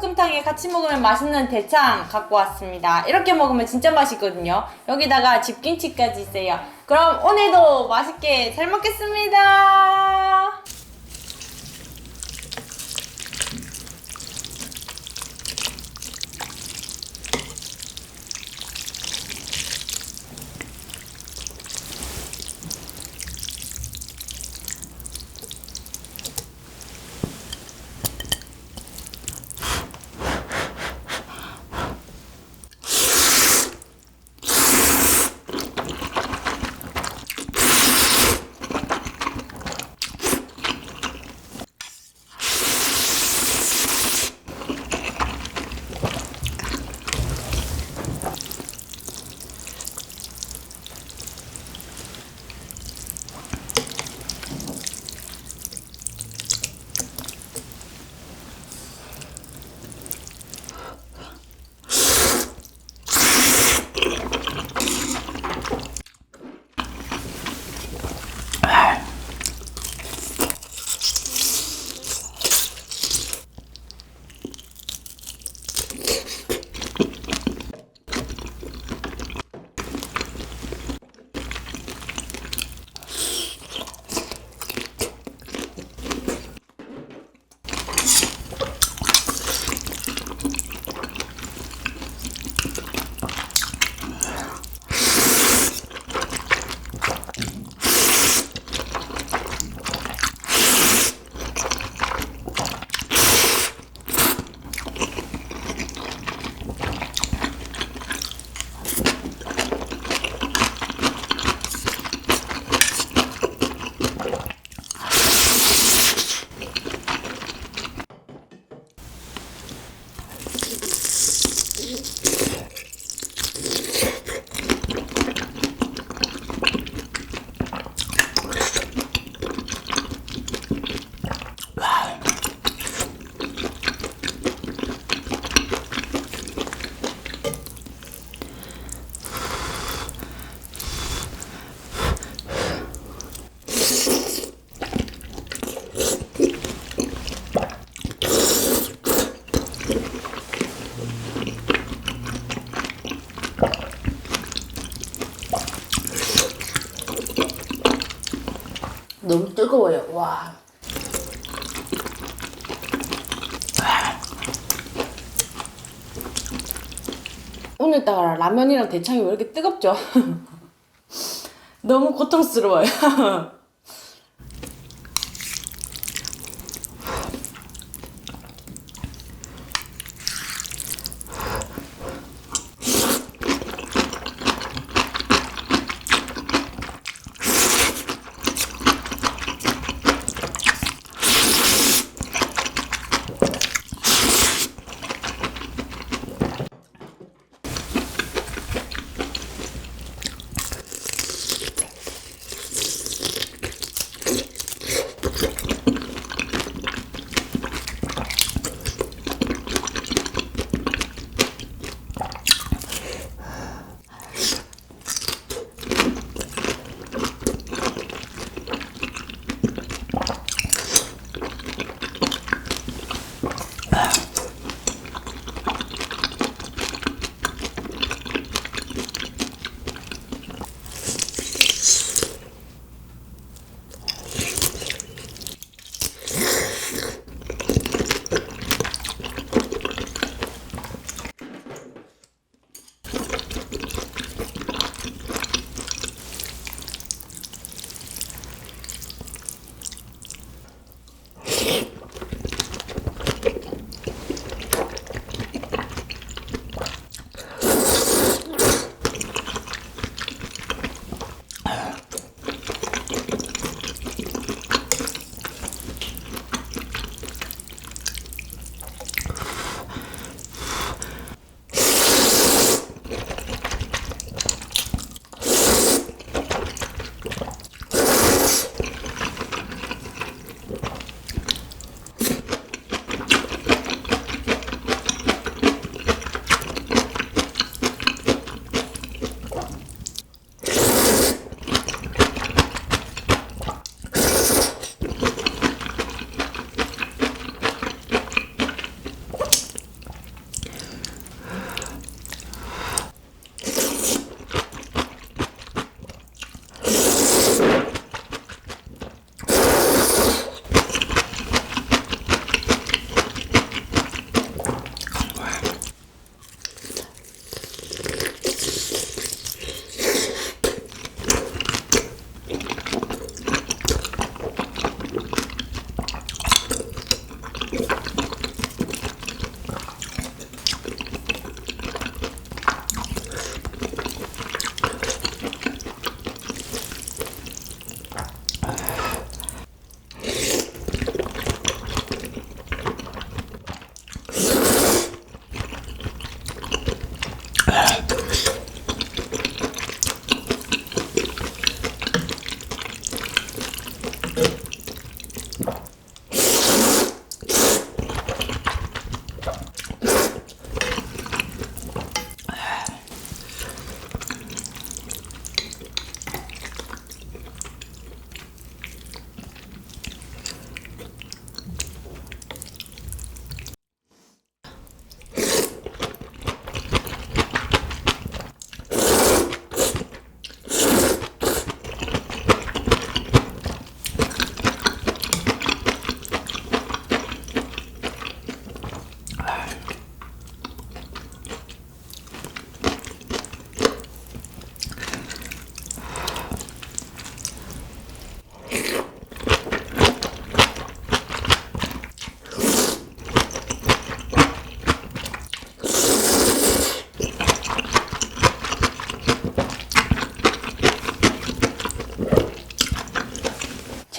불닭볶음탕에 같이 먹으면 맛있는 대창 갖고 왔습니다. 이렇게 먹으면 진짜 맛있거든요. 여기다가 집김치까지 있어요. 그럼 오늘도 맛있게 잘 먹겠습니다. 오늘따라 라면이랑 대창이 왜 이렇게 뜨겁죠? 너무 고통스러워요.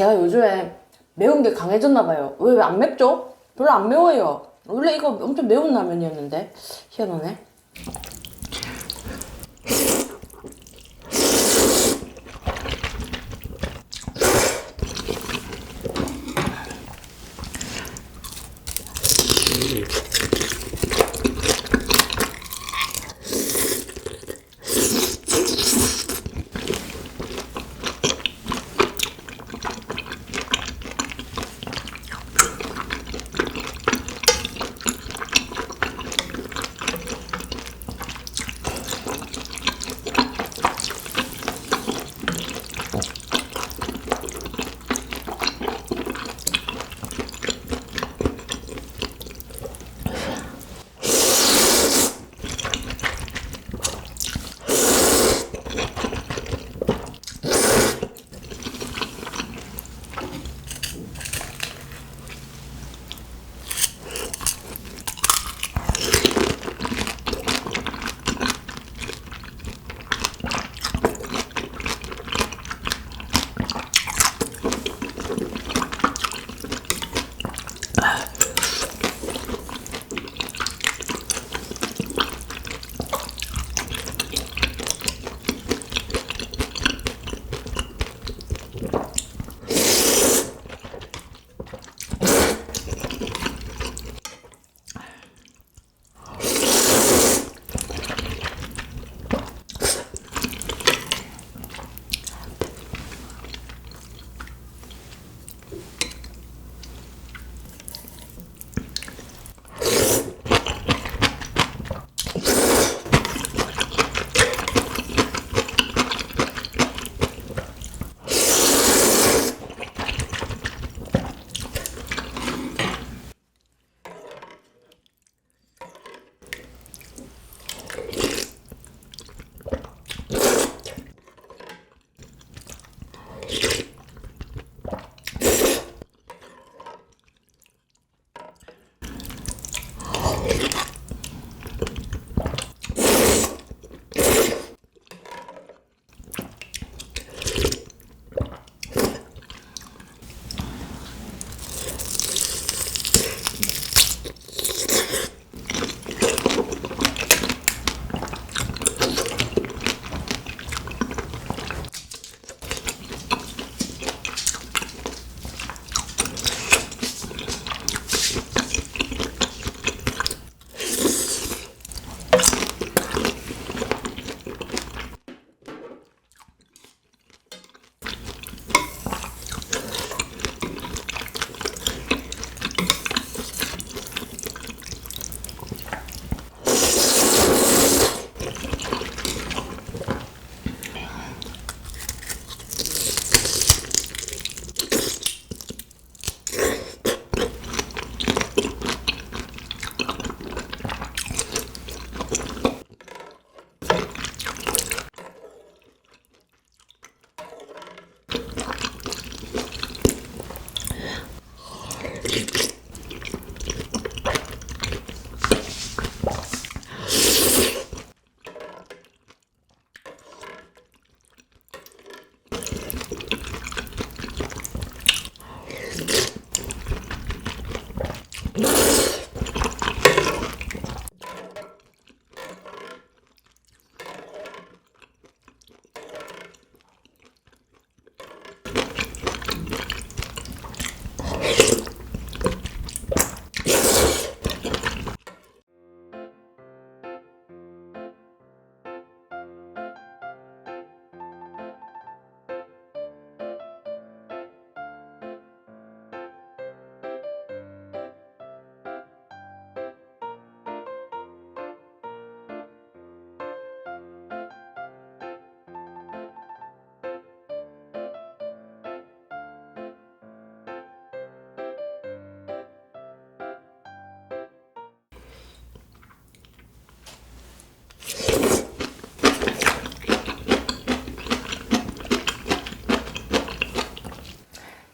제가 요즘에 매운 게 강해졌나 봐요. 왜왜안 맵죠? 별로 안 매워요. 원래 이거 엄청 매운 라면이었는데 희한하네.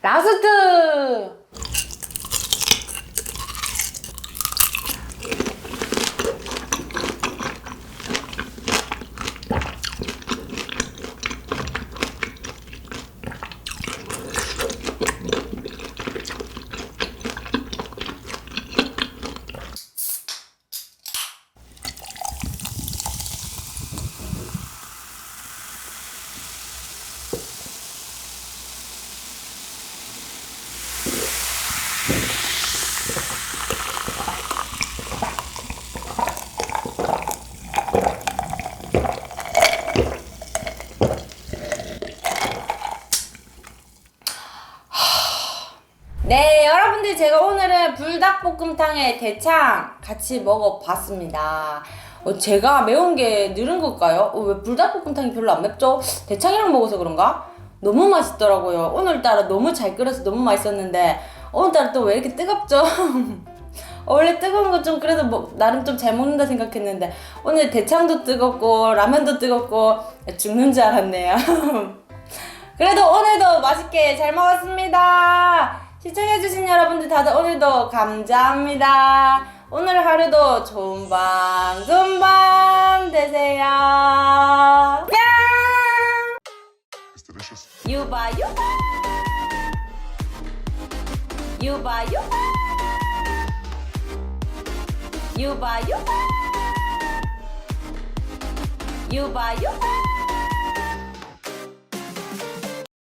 라스트! 불 닭볶음탕에 대창 같이 먹어봤습니다. 어, 제가 매운 게 늘은 걸까요? 어, 왜 불닭볶음탕이 별로 안 맵죠? 대창이랑 먹어서 그런가? 너무 맛있더라고요. 오늘따라 너무 잘 끓여서 너무 맛있었는데 오늘따라 또 왜 이렇게 뜨겁죠? 어, 원래 뜨거운 거 좀 그래도 뭐 나름 좀 잘 먹는다 생각했는데 오늘 대창도 뜨겁고 라면도 뜨겁고 죽는 줄 알았네요. 그래도 오늘도 맛있게 잘 먹었습니다. 시청해주신 여러분들 다들 오늘도 감사합니다. 오늘 하루도 좋은 밤, 좋은 밤 되세요. 뿅! 유바, 유바! 유바, 유바! 유바, 유바! 유바, 유바!